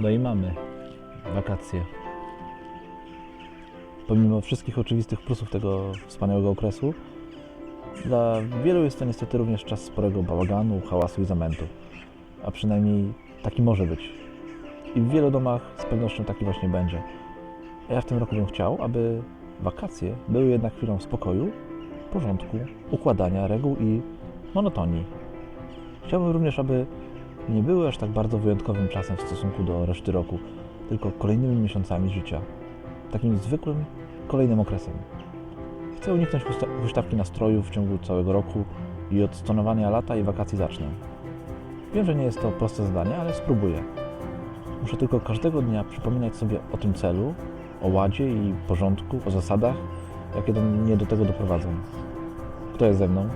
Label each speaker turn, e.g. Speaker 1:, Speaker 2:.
Speaker 1: No i mamy wakacje. Pomimo wszystkich oczywistych plusów tego wspaniałego okresu, dla wielu jest to niestety również czas sporego bałaganu, hałasu i zamętu. A przynajmniej taki może być. I w wielu domach z pewnością taki właśnie będzie. A ja w tym roku bym chciał, aby wakacje były jednak chwilą spokoju, porządku, układania reguł i monotonii. Chciałbym również, aby nie były aż tak bardzo wyjątkowym czasem w stosunku do reszty roku, tylko kolejnymi miesiącami życia. Takim zwykłym, kolejnym okresem. Chcę uniknąć huśtawki nastrojów w ciągu całego roku i od stonowania lata i wakacji zacznę. Wiem, że nie jest to proste zadanie, ale spróbuję. Muszę tylko każdego dnia przypominać sobie o tym celu, o ładzie i porządku, o zasadach, jakie do mnie do tego doprowadzą. Kto jest ze mną?